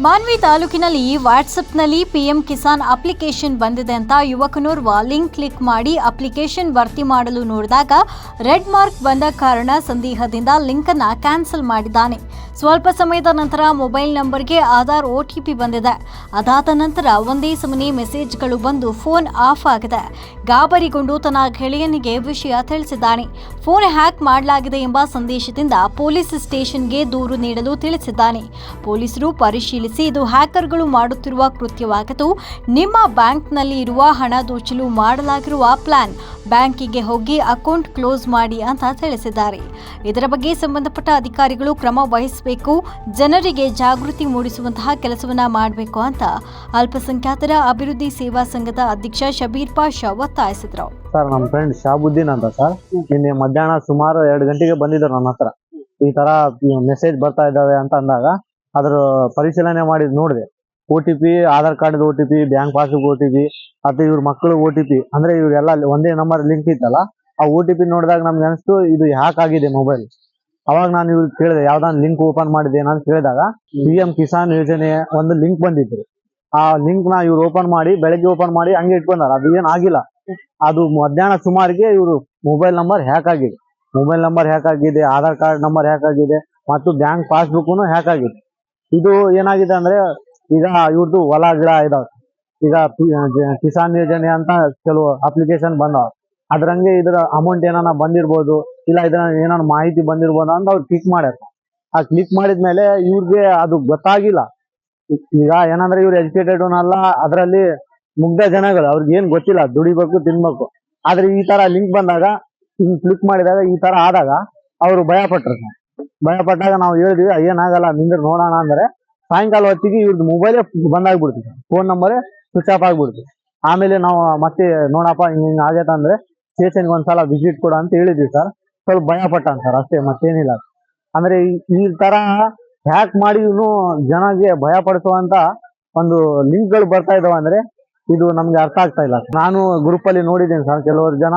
ಮಾನ್ವಿ ತಾಲೂಕಿನಲ್ಲಿ ವಾಟ್ಸಪ್ನಲ್ಲಿ PM Kisan application ಬಂದಿದೆ ಅಂತ ಯುವಕನೋರ್ವ ಲಿಂಕ್ ಕ್ಲಿಕ್ ಮಾಡಿ ಅಪ್ಲಿಕೇಶನ್ ಭರ್ತಿ ಮಾಡಲು ನೋಡಿದಾಗ ರೆಡ್ ಮಾರ್ಕ್ ಬಂದ ಕಾರಣ ಸಂದೇಹದಿಂದ ಲಿಂಕ್ ಅನ್ನ ಕ್ಯಾನ್ಸಲ್ ಮಾಡಿದ್ದಾನೆ. ಸ್ವಲ್ಪ ಸಮಯದ ನಂತರ ಮೊಬೈಲ್ ನಂಬರ್ಗೆ ಆಧಾರ್ ಒಟಿಪಿ ಬಂದಿದೆ. ಅದಾದ ನಂತರ ಒಂದೇ ಸಮನೆ ಮೆಸೇಜ್ಗಳು ಬಂದು ಫೋನ್ ಆಫ್ ಆಗಿದೆ. ಗಾಬರಿಗೊಂಡು ತನ್ನ ಗೆಳೆಯನಿಗೆ ವಿಷಯ ತಿಳಿಸಿದ್ದಾನೆ. ಫೋನ್ ಹ್ಯಾಕ್ ಮಾಡಲಾಗಿದೆ ಎಂಬ ಸಂದೇಶದಿಂದ ಪೊಲೀಸ್ ಸ್ಟೇಷನ್ಗೆ ದೂರು ನೀಡಲು ತಿಳಿಸಿದ್ದಾನೆ. ಪೊಲೀಸರು ಪರಿಶೀಲಿಸಿ ಇದು ಹ್ಯಾಕರ್ಗಳು ಮಾಡುತ್ತಿರುವ ಕೃತ್ಯವಾಗಿದ್ದು, ನಿಮ್ಮ ಬ್ಯಾಂಕ್ನಲ್ಲಿ ಇರುವ ಹಣ ದೋಚಲು ಮಾಡಲಾಗಿರುವ ಪ್ಲಾನ್ ಬ್ಯಾಂಕಿಗೆ ಹೋಗಿ ಅಕೌಂಟ್ ಕ್ಲೋಸ್ ಮಾಡಿ ಅಂತ ತಿಳಿಸಿದ್ದಾರೆ. ಇದರ ಬಗ್ಗೆ ಸಂಬಂಧಪಟ್ಟ ಅಧಿಕಾರಿಗಳು ಕ್ರಮ ವಹಿಸಬೇಕು, ಜನರಿಗೆ ಜಾಗೃತಿ ಮೂಡಿಸುವಂತಹ ಕೆಲಸವನ್ನ ಮಾಡಬೇಕು ಅಂತ ಅಲ್ಪಸಂಖ್ಯಾತರ ಅಭಿವೃದ್ಧಿ ಸೇವಾ ಸಂಘದ ಅಧ್ಯಕ್ಷ ಶಬೀರ್ ಪಾಷಾ ಒತ್ತಾಯಿಸಿದರು. ಸರ್ ನಮ್ಮ ಫ್ರೆಂಡ್ ಶಾಬುದ್ದೀನ್ ಅಂತ ಸರ್. ನಿನ್ನೆ ಮಧ್ಯಾಹ್ನ ಸುಮಾರು ಎರಡು ಗಂಟೆಗೆ ಬಂದಿದ್ರು ನನ್ನ ಹತ್ರ. ಈ ತರ ಮೆಸೇಜ್ ಬರ್ತಾ ಇದ್ದಾವೆ ಅಂತ ಅಂದಾಗ ಅದ್ರ ಪರಿಶೀಲನೆ ಮಾಡಿ ನೋಡಿದೆ. O T P Aadhaar card O T P bank passbook O T P ಇವ್ರ ಮಕ್ಕಳು ಒ ಟಿ ಪಿ ಅಂದ್ರೆ ಇವರೆಲ್ಲ ಒಂದೇ ನಂಬರ್ ಲಿಂಕ್ ಇತ್ತಲ್ಲ, ಆ ಒ ಟಿ ಪಿ ನೋಡಿದಾಗ ನಮ್ಗೆ ಅನಿಸ್ತು, ಇದು ಹ್ಯಾಕ್ ಆಗಿದೆ ಮೊಬೈಲ್ ಅವಾಗ ನಾನು ಇವ್ರು ಕೇಳಿದೆ, ಯಾವ್ದಾನ ಲಿಂಕ್ ಓಪನ್ ಮಾಡಿದೆ ಅಂತ ಕೇಳಿದಾಗ ಪಿ ಎಂ ಕಿಸಾನ್ ಯೋಜನೆ ಒಂದು ಲಿಂಕ್ ಬಂದಿತ್ತು. ಆ ಲಿಂಕ್ನ ಇವ್ರು ಓಪನ್ ಮಾಡಿ, ಬೆಳಗ್ಗೆ ಓಪನ್ ಮಾಡಿ ಹಂಗೆ ಇಟ್ಕೊಂಡಾರ, ಅದು ಏನ್ ಆಗಿಲ್ಲ. ಅದು ಮಧ್ಯಾಹ್ನ ಸುಮಾರಿಗೆ ಇವರು ಮೊಬೈಲ್ ನಂಬರ್ ಹ್ಯಾಕ್ ಆಗಿದೆ. ಮೊಬೈಲ್ ನಂಬರ್ ಹ್ಯಾಕ್ ಆಗಿದೆ, ಆಧಾರ್ ಕಾರ್ಡ್ ನಂಬರ್ ಹ್ಯಾಕ್ ಆಗಿದೆ, ಮತ್ತು ಬ್ಯಾಂಕ್ ಪಾಸ್ಬುಕ್ನು ಹ್ಯಾಕ್ ಆಗಿದೆ. ಇದು ಏನಾಗಿದೆ ಅಂದ್ರೆ ಈಗ ಇವ್ರದ್ದು ಹೊಲ ಗಿಡ ಇದಾವೆ. ಈಗ ಕಿಸಾನ್ ಯೋಜನೆ ಅಂತ ಕೆಲವು ಅಪ್ಲಿಕೇಶನ್ ಬಂದಾವ. ಅದ್ರಂಗೆ ಇದ್ರ ಅಮೌಂಟ್ ಏನಾನ ಬಂದಿರ್ಬೋದು, ಇಲ್ಲ ಇದ್ರ ಏನಾನ ಮಾಹಿತಿ ಬಂದಿರ್ಬೋದು ಅಂತ ಅವ್ರು ಕ್ಲಿಕ್ ಮಾಡ್ಯಾರ. ಆ ಕ್ಲಿಕ್ ಮಾಡಿದ್ಮೇಲೆ ಇವ್ರಿಗೆ ಅದು ಗೊತ್ತಾಗಿಲ್ಲ. ಈಗ ಏನಂದ್ರೆ ಇವ್ರು ಎಜುಕೇಟೆಡ್ ಅಲ್ಲ, ಅದರಲ್ಲಿ ಮುಗ್ಧ ಜನಗಳು, ಅವ್ರಿಗೆ ಏನ್ ಗೊತ್ತಿಲ್ಲ, ದುಡಿಬೇಕು, ತಿನ್ಬೇಕು. ಆದ್ರೆ ಈ ತರ ಲಿಂಕ್ ಬಂದಾಗ, ಹಿಂಗ್ ಕ್ಲಿಕ್ ಮಾಡಿದಾಗ ಈ ತರ ಆದಾಗ, ಅವರು ಭಯ ಪಟ್ರು sir. ಭಯ ಪಟ್ಟಾಗ ನಾವು ಹೇಳಿದ್ವಿ ಏನಾಗಲ್ಲ, ನಿಂದ್ರ ನೋಡೋಣ ಅಂದ್ರೆ ಸಾಯಂಕಾಲ ಹೊತ್ತಿಗೆ ಇವ್ರದ್ದು ಮೊಬೈಲೇ ಬಂದಾಗ್ಬಿಡ್ತು ಫೋನ್ ನಂಬರೇ ಸ್ವಿಚ್ ಆಫ್ ಆಗ್ಬಿಡ್ತು ಆಮೇಲೆ ನಾವು, ಮತ್ತೆ ನೋಡಪ್ಪ, ಹಿಂಗ್ ಹಿಂಗ್ ಆಗೈತೆ ಅಂದ್ರೆ ಸ್ಟೇಷನ್ಗೆ ಒಂದ್ಸಲ ವಿಸಿಟ್ ಕೊಡು ಅಂತ ಹೇಳಿದ್ವಿ ಸರ್ ಸ್ವಲ್ಪ ಭಯ ಸರ್ ಅಷ್ಟೇ, ಮತ್ತೇನಿಲ್ಲ. ಅಂದ್ರೆ ಈ- ತರ ಹ್ಯಾಕ್ ಮಾಡಿ ಇವ್ನು ಜನಗೆ ಭಯ ಪಡಿಸುವಂತ ಒಂದು ಲಿಂಕ್ಗಳು ಬರ್ತಾ ಇದಾವ ಅಂದ್ರೆ ಇದು ನಮ್ಗೆ ಅರ್ಥ ಆಗ್ತಾ ಇಲ್ಲ ನಾನು ಗ್ರೂಪ್ ಅಲ್ಲಿ ನೋಡಿದ್ದೇನೆ ಸರ್ ಕೆಲವರು ಜನ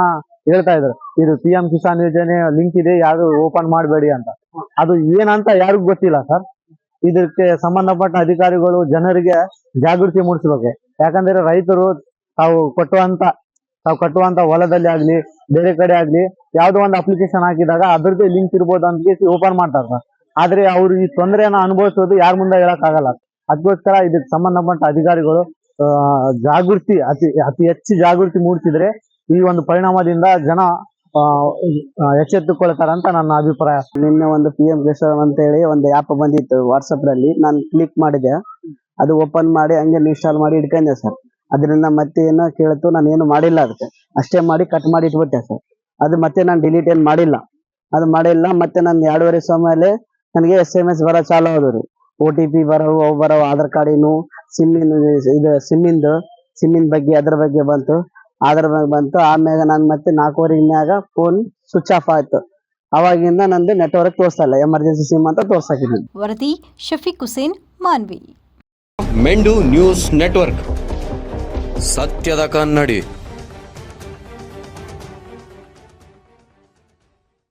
ಹೇಳ್ತಾ ಇದ್ರು, ಇದು ಪಿ ಎಂ ಕಿಸಾನ್ ಯೋಜನೆ, ಲಿಂಕ್ ಇದೆ, ಯಾರು ಓಪನ್ ಮಾಡಬೇಡಿ ಅಂತ. ಅದು ಏನಂತ ಯಾರಿಗೂ ಗೊತ್ತಿಲ್ಲ ಸರ್. ಇದಕ್ಕೆ ಸಂಬಂಧಪಟ್ಟ ಅಧಿಕಾರಿಗಳು ಜನರಿಗೆ ಜಾಗೃತಿ ಮೂಡಿಸ್ಬೇಕು. ಯಾಕಂದ್ರೆ ರೈತರು ತಾವು ಕೊಟ್ಟುವಂತ, ತಾವು ಕಟ್ಟುವಂತ ಹೊಲದಲ್ಲಿ ಆಗ್ಲಿ, ಬೇರೆ ಕಡೆ ಆಗ್ಲಿ, ಯಾವ್ದೋ ಒಂದು ಅಪ್ಲಿಕೇಶನ್ ಹಾಕಿದಾಗ ಅದ್ರದ್ದೇ ಲಿಂಕ್ ಇರ್ಬೋದು ಅಂತ ಓಪನ್ ಮಾಡ್ತಾರೆ ಸರ್. ಆದ್ರೆ ಅವ್ರು ಈ ತೊಂದರೆಯನ್ನ ಅನುಭವಿಸೋದು ಯಾರ ಮುಂದೆ ಹೇಳಕ್ ಆಗಲ್ಲ ಅದಕ್ಕೋಸ್ಕರ ಇದಕ್ಕೆ ಸಂಬಂಧಪಟ್ಟ ಅಧಿಕಾರಿಗಳು ಜಾಗೃತಿ, ಅತಿ ಅತಿ ಹೆಚ್ಚು ಜಾಗೃತಿ ಮೂಡಿಸಿದ್ರೆ ಈ ಒಂದು ಪರಿಣಾಮದಿಂದ ಜನ ಎಚ್ಚೆತ್ತುಕೊಳ್ತಾರಂತ ನನ್ನ ಅಭಿಪ್ರಾಯ. ನಿನ್ನೆ ಒಂದು ಪಿ ಎಂ ಕಿಸಾನ್ ಅಂತ ಹೇಳಿ ಒಂದು ಆ್ಯಪ್ ಬಂದಿತ್ತು ವಾಟ್ಸಪ್ನಲ್ಲಿ. ನಾನು ಕ್ಲಿಕ್ ಮಾಡಿದೆ. ಅದು ಓಪನ್ ಮಾಡಿ ಹಂಗೆ ಇನ್ಸ್ಟಾಲ್ ಮಾಡಿ ಇಟ್ಕೊಂಡೆ ಸರ್ ಅದರಿಂದ ಮತ್ತೆ ಏನೋ ಕೇಳ್ತು, ನಾನು ಏನು ಮಾಡಿಲ್ಲ ಅದಕ್ಕೆ. ಅಷ್ಟೇ ಮಾಡಿ ಕಟ್ ಮಾಡಿ ಇಟ್ಬಿಟ್ಟೆ ಸರ್ ಅದು ಮತ್ತೆ ನಾನು ಡಿಲೀಟ್ ಏನು ಮಾಡಿಲ್ಲ. ಅದು ಮಾಡಿಲ್ಲ, ಮತ್ತೆ ನಾನು ಎರಡೂವರೆ ಮೇಲೆ ನನಗೆ ಎಸ್ ಎಂ ಎಸ್ ಬರೋ ಚಾಲು ಆದವು ಓ ಟಿ ಪಿ ಬರೋವು, ಅವು ಬರೋವು, ಆಧಾರ್ ಕಾರ್ಡಿನು ಸಿಮ್ಮಿನ ಇದು ಸಿಮ್ಮಿಂದು ಸಿಮ್ಮಿನ ಬಗ್ಗೆ, ಅದ್ರ ಬಗ್ಗೆ ಬಂತು. ಅದ್ರ ಮ್ಯಾಗ ಬಂತು. ಆಮ್ಯಾಗ ನಾನು ಮತ್ತೆ ನಾಲ್ಕೂವರೆ ಮ್ಯಾಗ ಫೋನ್ ಸ್ವಿಚ್ ಆಫ್ ಆಯ್ತು. ಅವಾಗಿಂದ ನಂದು ನೆಟ್ವರ್ಕ್ ತೋರಿಸಲ್ಲ ಇಲ್ಲ ಎಮರ್ಜೆನ್ಸಿ ಸಿಮ್ ಅಂತ ತೋರ್ಸಾಕಿದ್ದೀನಿ. ವರದಿ ಶಫೀಕ್ ಹುಸೇನ್ ಮಾನ್ವಿ. ಮೆಂಡು ನ್ಯೂಸ್ ನೆಟ್ವರ್ಕ್. ಸತ್ಯದ ಕನ್ನಡಿ.